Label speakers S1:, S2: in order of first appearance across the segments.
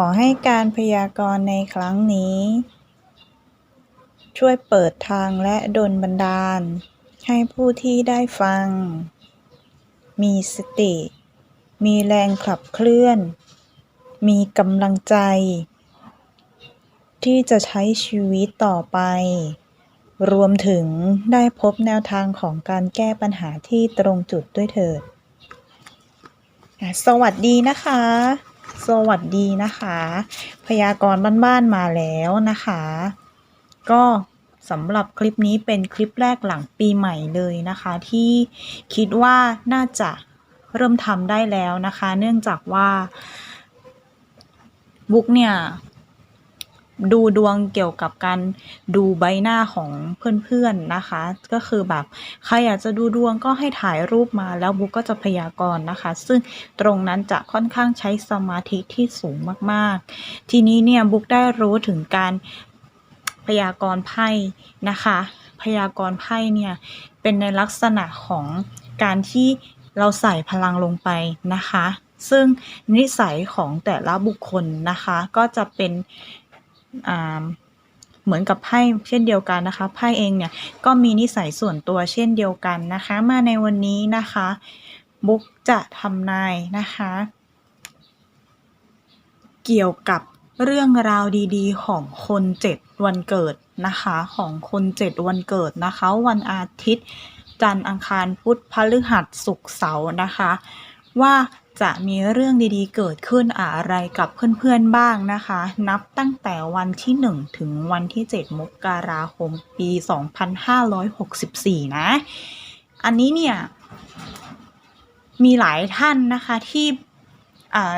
S1: ขอให้การพยากรณ์ในครั้งนี้ ช่วยเปิดทางและดลบันดาล ให้ผู้ที่ได้ฟัง มีสติ มีแรงขับเคลื่อน มีกำลังใจ ที่จะใช้ชีวิตต่อไป รวมถึงได้พบแนวทางของการแก้ปัญหาที่ตรงจุดด้วยเถิด สวัสดีนะคะ สวัสดีนะคะ พยากรณ์บ้านๆมาแล้วนะคะ ก็สำหรับคลิปนี้เป็นคลิปแรกหลังปีใหม่เลยนะคะ ที่คิดว่าน่าจะเริ่มทำได้แล้วนะคะ เนื่องจากว่าบุ๊กเนี่ย ดูดวงเกี่ยวกับการดูใบหน้าของเพื่อนๆนะคะ ก็คือแบบใครอยากจะดูดวงก็ให้ถ่ายรูปมาแล้วบุ๊กก็จะพยากรณ์นะคะ ซึ่งตรงนั้นจะค่อนข้างใช้สมาธิที่สูงมากๆ ทีนี้เนี่ยบุ๊กได้รู้ถึงการพยากรณ์ไพ่นะคะ พยากรณ์ไพ่เนี่ยเป็นในลักษณะของการที่เราใส่พลังลงไปนะคะ ซึ่งนิสัยของแต่ละบุคคลนะคะก็จะเป็น เหมือนกับไพ่เช่นเดียวกันนะคะ ไพ่เองเนี่ยก็มีนิสัยส่วนตัวเช่นเดียวกันนะคะ มาในวันนี้นะคะ บุ๊กจะทำนายนะคะ เกี่ยวกับเรื่องราวดีๆ ของคนเจ็ดวันเกิดนะคะ ของคนเจ็ดวันเกิดนะคะ วันอาทิตย์ จันทร์อังคารพุธพฤหัสศุกร์เสาร์นะคะ ว่า จะมีเรื่องดีๆ เกิดขึ้นอะไรกับเพื่อนๆบ้างนะคะ นับตั้งแต่วันที่ 1 ถึงวันที่ 7 มกราคม ปี 2564 นะ อันนี้เนี่ย มีหลายท่านนะคะที่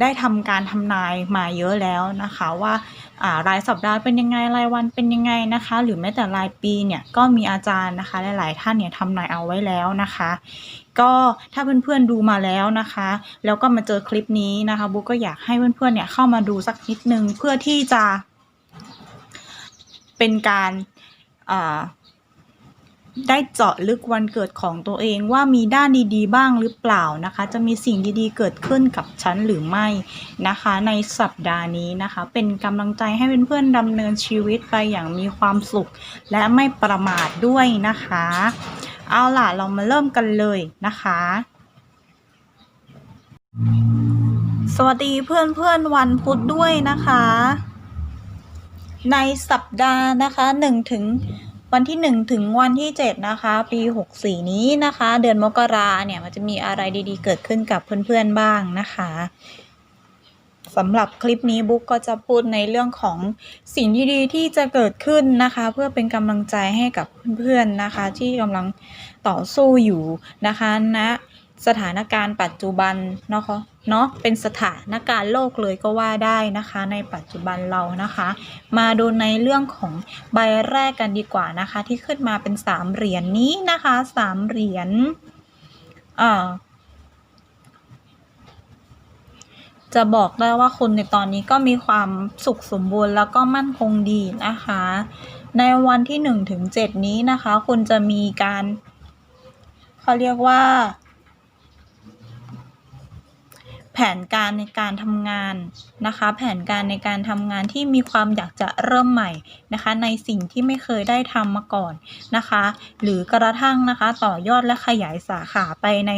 S1: ได้ทำการทำนายมาเยอะแล้วนะคะว่าอ่ารายสัปดาห์เป็นยังไงรายวันเป็นยังไงนะคะ หรือแม้แต่รายปีเนี่ยก็มีอาจารย์นะคะหลายๆท่านเนี่ยทำนายเอาไว้แล้วนะคะ ก็ถ้าเพื่อนๆดูมาแล้วนะคะ แล้วก็มาเจอคลิปนี้นะคะบุ๊กก็อยากให้เพื่อนๆเนี่ยเข้ามาดูสักนิดนึงเพื่อที่จะ เป็นการได้เจาะลึกวันเกิดของตัวเองว่ามีด้านดีๆ บ้างหรือเปล่านะคะ จะมีสิ่งดีๆ เกิดขึ้นกับฉันหรือไม่นะคะ ในสัปดาห์นี้นะคะ เป็นกำลังใจให้เพื่อนๆดำเนินชีวิตไปอย่างมีความสุข และไม่ประมาทด้วยนะคะ เอาล่ะ เรามาเริ่มกันเลยนะคะ สวัสดีเพื่อนๆวันพุธด้วยนะคะ ในสัปดาห์นะคะหนึ่งถึงวันที่หนึ่งถึงวันที่เจ็ดนะคะ ปีหกสี่นี้นะคะ เดือนมกราเนี่ย มันจะมีอะไรดีๆ เกิดขึ้นกับเพื่อนๆบ้างนะคะ สำหรับคลิปนี้บุ๊กก็จะพูดในเรื่องของสิ่งที่ดีที่จะเกิดขึ้นนะคะ เพื่อเป็นกำลังใจให้กับเพื่อนๆนะคะ ที่กำลังต่อสู้อยู่นะคะณนะสถานการณ์ปัจจุบันเนาะเนาะเป็นสถานการณ์โลกเลยก็ว่าได้นะคะ ในปัจจุบันเรานะคะ มาดูในเรื่องของใบแรกกันดีกว่านะคะ ที่ขึ้นมาเป็นสามเหรียญนนี้นะคะสามเหรียญอ่า จะบอกได้ว่าคนในตอนนี้ก็มีความสุขสมบูรณ์แล้วก็มั่นคงดีนะคะ ในวันที่หนึ่งถึงเจ็ดนี้นะคะ คุณจะมีการเขาเรียกว่า แผนการในการทำงานนะคะ แผนการในการทำงานที่มีความอยากจะเริ่มใหม่นะคะ ในสิ่งที่ไม่เคยได้ทำมาก่อนนะคะ หรือกระทั่งนะคะ ต่อยอดและขยายสาขาไปใน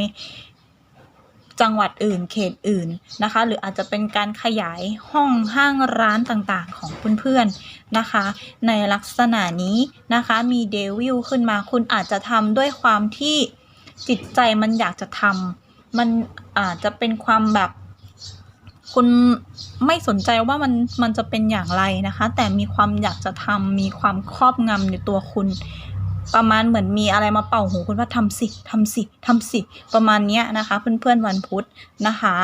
S1: จังหวัดอื่นเขตอื่นนะคะ หรืออาจจะเป็นการขยายห้องห้างร้านต่างๆของเพื่อนๆนะคะ ในลักษณะนี้นะคะมีเดวิลขึ้นมาคุณอาจจะทำด้วยความที่จิตใจมันอยากจะทำมันอาจจะเป็นความแบบคุณไม่สนใจว่ามันมันจะเป็นอย่างไรนะคะ แต่มีความอยากจะทำมีความครอบงำในตัวคุณ ประมาณเหมือนมีอะไรมาเป่าหูคุณว่าทำสิทำสิทำสิประมาณเนี้ยนะคะเพื่อนๆวันพุธนะคะ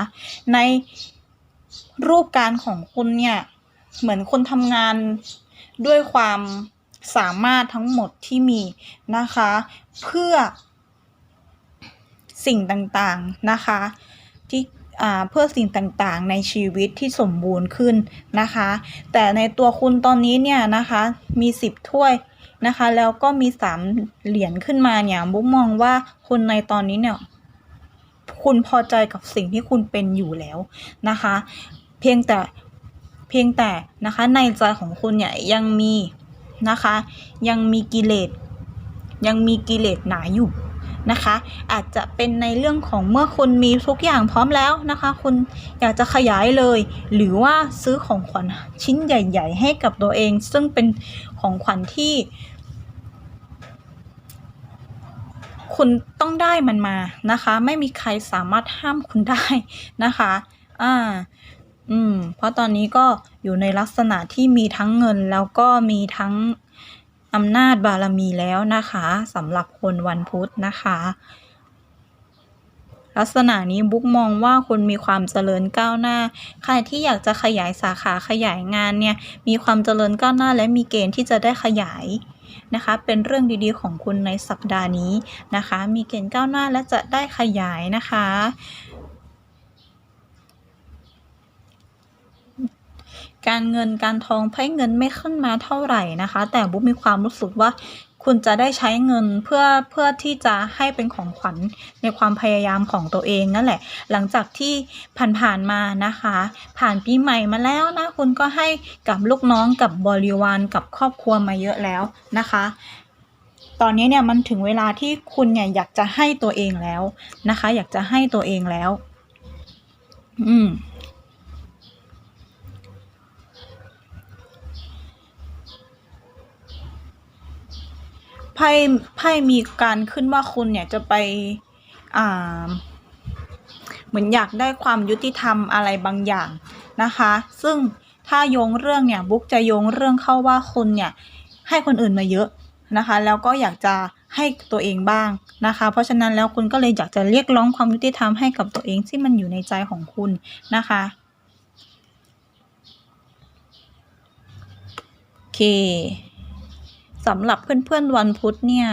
S1: ในรูปการของคุณเนี่ยเหมือนคุณทำงานด้วยความสามารถทั้งหมดที่มีนะคะ เพื่อสิ่งต่างๆนะคะที่เพื่อสิ่งต่างๆ ในชีวิตที่สมบูรณ์ขึ้นนะคะ แต่ในตัวคุณตอนนี้เนี่ยนะคะมีสิบถ้วย นะคะ แล้วก็มีสามเหรียญขึ้นมาเนี่ยบุ๊กมองว่าคนในตอนนี้เนี่ย คุณพอใจกับสิ่งที่คุณเป็นอยู่แล้วนะคะ เพียงแต่เพียงแต่นะคะในใจของคุณเนี่ยยังมีนะคะ ยังมีกิเลสยังมีกิเลสหนาอยู่ นะคะ อาจจะเป็นในเรื่องของเมื่อคุณมีทุกอย่างพร้อมแล้วนะคะ คุณอยากจะขยายเลย หรือว่าซื้อของขวัญชิ้นใหญ่ ๆ ให้กับตัวเอง ซึ่งเป็นของขวัญที่ คุณต้องได้มันมานะคะ ไม่มีใครสามารถห้ามคุณได้นะคะอ่าอืมเพราะตอนนี้ก็อยู่ในลักษณะที่มีทั้งเงินแล้วก็มีทั้ง อำนาจบารมีแล้วนะคะสำหรับคนวันพุธนะคะ ลักษณะนี้บุ๊กมองว่าคุณมีความเจริญก้าวหน้า ใครที่อยากจะขยายสาขาขยายงานเนี่ยมีความเจริญก้าวหน้า และมีเกณฑ์ที่จะได้ขยายนะคะเป็นเรื่องดีๆของคุณในสัปดาห์นี้นะคะ มีเกณฑ์ก้าวหน้าและจะได้ขยายนะคะ การเงินการทองไพ่เงินไม่ขึ้นมาเท่าไหร่นะคะ แต่บุ๊กมีความรู้สึกว่าคุณจะได้ใช้เงินเพื่อเพื่อที่จะให้เป็นของขวัญในความพยายามของตัวเองนั่นแหละ หลังจากที่ผ่านๆมานะคะ ผ่านปีใหม่มาแล้วนะคุณก็ให้กับลูกน้องกับบริวารกับครอบครัวมาเยอะแล้วนะคะ ตอนนี้เนี่ยมันถึงเวลาที่คุณเนี่ยอยากจะให้ตัวเองแล้วนะคะ อยากจะให้ตัวเองแล้ว อืม ไพ่ไพ่มีการขึ้นว่าคุณเนี่ยจะไปอ่าเหมือนอยากได้ความยุติธรรมอะไรบางอย่างนะคะ ซึ่งถ้าโยงเรื่องเนี่ยบุ๊กจะโยงเรื่องเข้าว่าคุณเนี่ยให้คนอื่นมาเยอะนะคะ แล้วก็อยากจะให้ตัวเองบ้างนะคะ เพราะฉะนั้นแล้วคุณก็เลยอยากจะเรียกร้องความยุติธรรมให้กับตัวเองที่มันอยู่ในใจของคุณนะคะโอเค สำหรับเพื่อนๆวันพุธเนี่ย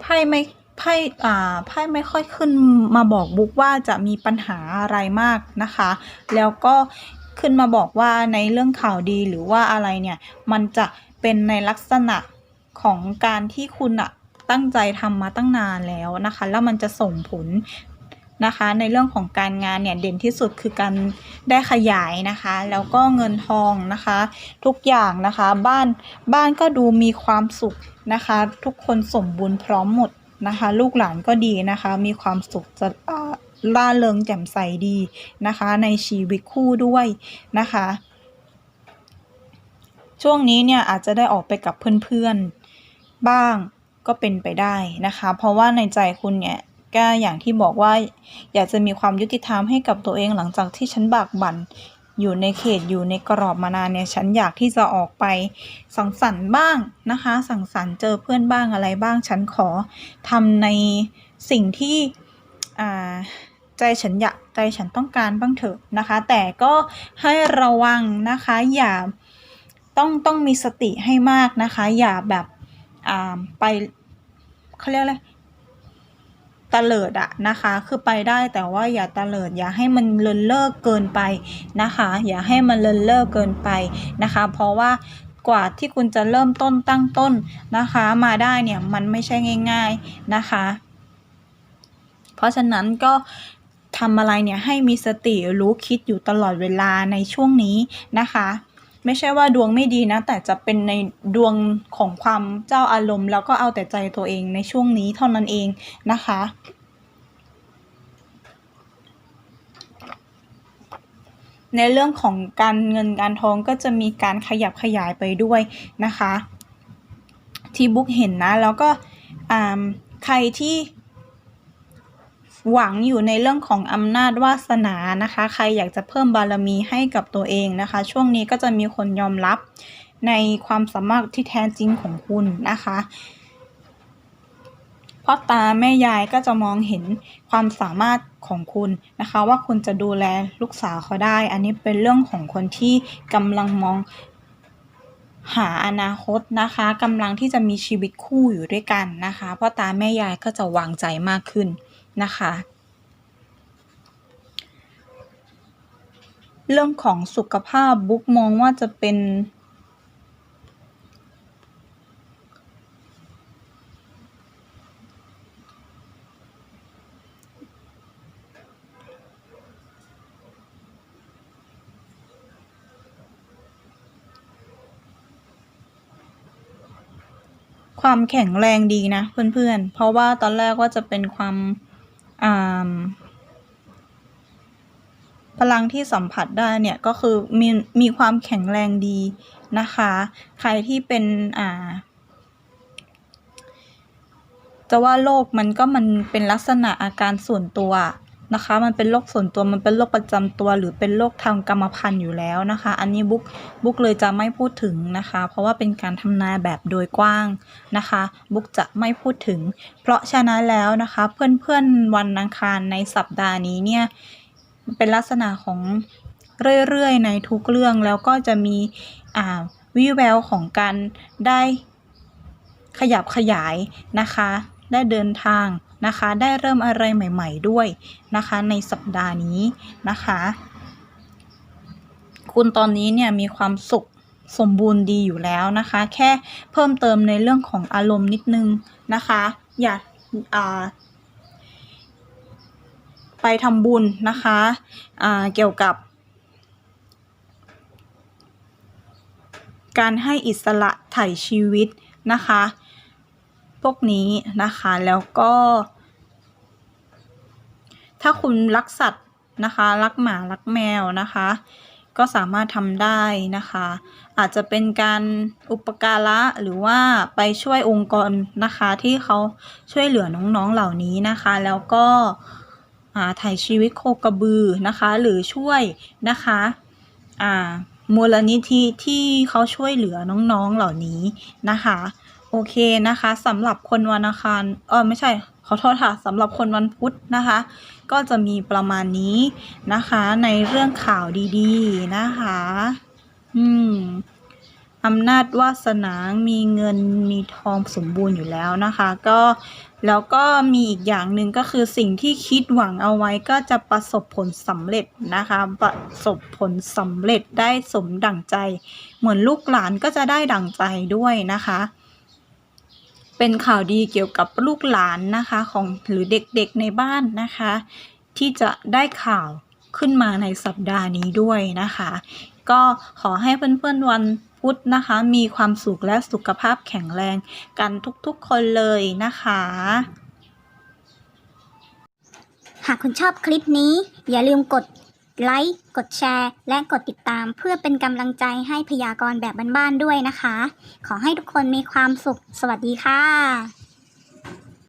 S1: ไพ่ไม่ไพ่อ่าไพ่ไม่ค่อยขึ้นมาบอกบุ๊กว่าจะมีปัญหาอะไรมากนะคะ แล้วก็ขึ้นมาบอกว่าในเรื่องข่าวดีหรือว่าอะไรเนี่ย มันจะเป็นในลักษณะของการที่คุณอะตั้งใจทำมาตั้งนานแล้วนะคะ แล้วมันจะส่งผล นะคะ ในเรื่องของการงานเนี่ยเด่นที่สุดคือการได้ขยายนะคะ แล้วก็เงินทองนะคะ ทุกอย่างนะคะบ้านบ้านก็ดูมีความสุขนะคะ ทุกคนสมบูรณ์พร้อมหมดนะคะ ลูกหลานก็ดีนะคะ มีความสุขจะอ่าล่าเริงแจ่มใสดีนะคะ ในชีวิตคู่ด้วยนะคะ ช่วงนี้เนี่ยอาจจะได้ออกไปกับเพื่อนๆบ้างก็เป็นไปได้นะคะ เพราะว่าในใจคุณเนี่ย ก็อย่างที่บอกว่า อยากจะมีความยุติธรรมให้กับตัวเองหลังจากที่ฉันบากบั่นอยู่ในเขตอยู่ในกรอบมานานเนี่ยฉันอยากที่จะออกไป สังสรรค์บ้างนะคะ สังสรรค์เจอเพื่อนบ้างอะไรบ้าง ฉันขอทำในสิ่งที่ใจฉันอยากใจฉันต้องการบ้างเถอะนะคะ แต่ก็ให้ระวังนะคะอย่าต้องต้องมีสติให้มากนะคะ อย่าแบบไปเขาเรียกอะไร ตะเลิดอะนะคะ คือไปได้แต่ว่าอย่าตะเลิดอย่าให้มันเลินเล่อเกินไปนะคะ อย่าให้มันเลินเล่อเกินไปนะคะ เพราะว่ากว่าที่คุณจะเริ่มต้นตั้งต้นนะคะ มาได้เนี่ยมันไม่ใช่ง่าย ๆนะคะ เพราะฉะนั้นก็ทำอะไรเนี่ยให้มีสติรู้คิดอยู่ตลอดเวลาในช่วงนี้นะคะ ไม่ใช่ว่าดวงไม่ดีนะ แต่จะเป็นในดวงของความเจ้าอารมณ์ แล้วก็เอาแต่ใจตัวเองในช่วงนี้เท่านั้นเองนะคะในเรื่องของการเงินการทองก็จะมีการขยับขยายไปด้วยนะคะ ที่บุ๊กเห็นนะ แล้วก็อ่าใครที่ หวังอยู่ในเรื่องของอำนาจวาสนานะคะ ใครอยากจะเพิ่มบารมีให้กับตัวเองนะคะ ช่วงนี้ก็จะมีคนยอมรับในความสามารถที่แท้จริงของคุณนะคะพ่อตาแม่ยายก็จะมองเห็นความสามารถของคุณนะคะ ว่าคุณจะดูแลลูกสาวเขาได้ อันนี้เป็นเรื่องของคนที่กำลังมองหาอนาคตนะคะกำลังที่จะมีชีวิตคู่อยู่ด้วยกันนะคะพ่อตาแม่ยายก็จะวางใจมากขึ้น นะคะ เรื่องของสุขภาพบุ๊กมองว่าจะเป็น ความแข็งแรงดีนะเพื่อนๆ เพราะว่าตอนแรกว่าจะเป็นความ พลังที่สัมผัสได้เนี่ยก็คือมีมีความแข็งแรงดีนะคะ ใครที่เป็นอ่าจะว่าโรคมันก็มันเป็นลักษณะอาการส่วนตัว นะคะ มันเป็นโรคส่วนตัวมันเป็นโรคประจำตัว หรือเป็นโรคทางกรรมพันธุ์อยู่แล้วนะคะ อันนี้บุ๊กบุ๊กเลยจะไม่พูดถึงนะคะ เพราะว่าเป็นการทำนายแบบโดยกว้างนะคะ บุ๊กจะไม่พูดถึง เพราะฉะนั้นแล้วนะคะ เพื่อนๆวันอังคารในสัปดาห์นี้เนี่ยเป็นลักษณะของเรื่อยๆในทุกเรื่องแล้วก็จะมีอ่าวิแววของการได้ขยับขยายนะคะ ได้เดินทาง นะคะ ได้เริ่มอะไรใหม่ ๆ ด้วยนะคะ ในสัปดาห์นี้นะคะ คุณตอนนี้เนี่ยมีความสุขสมบูรณ์ดีอยู่แล้วนะคะ แค่เพิ่มเติมในเรื่องของอารมณ์นิดนึงนะคะ อย่าาไปทำบุญนะคะเกี่ยวกับ การให้อิสระไถ่ชีวิตนะคะ พวกนี้นะคะ แล้วก็ ถ้าคุณรักสัตว์นะคะ รักหมา รักแมวนะคะ ก็สามารถทำได้นะคะ อาจจะเป็นการอุปการะหรือว่าไปช่วยองค์กรนะคะ ที่เขาช่วยเหลือน้องๆเหล่านี้นะคะ แล้วก็อ่าถ่ายชีวิตโคกระบือนะคะ หรือช่วยนะคะมูลนิธิที่เขาช่วยเหลือน้องๆเหล่านี้นะคะ โอเคนะคะสำหรับคนวันอังคารเออไม่ใช่ขอโทษค่ะสำหรับคนวันพุธนะคะ ก็จะมีประมาณนี้นะคะ ในเรื่องข่าวดีๆนะคะ อืมอำนาจวาสนา มีเงิน มีทองสมบูรณ์อยู่แล้วนะคะ ก็แล้วก็มีอีกอย่างหนึ่งก็คือสิ่งที่คิดหวังเอาไว้ก็จะประสบผลสำเร็จนะคะ ประสบผลสำเร็จได้สมดั่งใจ เหมือนลูกหลานก็จะได้ดั่งใจด้วยนะคะ เป็นข่าวดีเกี่ยวกับลูกหลานนะคะของหรือเด็กๆในบ้านนะคะ ที่จะได้ข่าวขึ้นมาในสัปดาห์นี้ด้วยนะคะ ก็ขอให้เพื่อนๆวันพุธนะคะ มีความสุขและสุขภาพแข็งแรงกันทุกๆคนเลยนะคะ
S2: หากคุณชอบคลิปนี้ อย่าลืมกด ไลค์ กดแชร์ และกดติดตามเพื่อเป็นกำลังใจให้พยากรณ์แบบบ้านๆด้วยนะคะ ขอให้ทุกคนมีความสุข สวัสดีค่ะ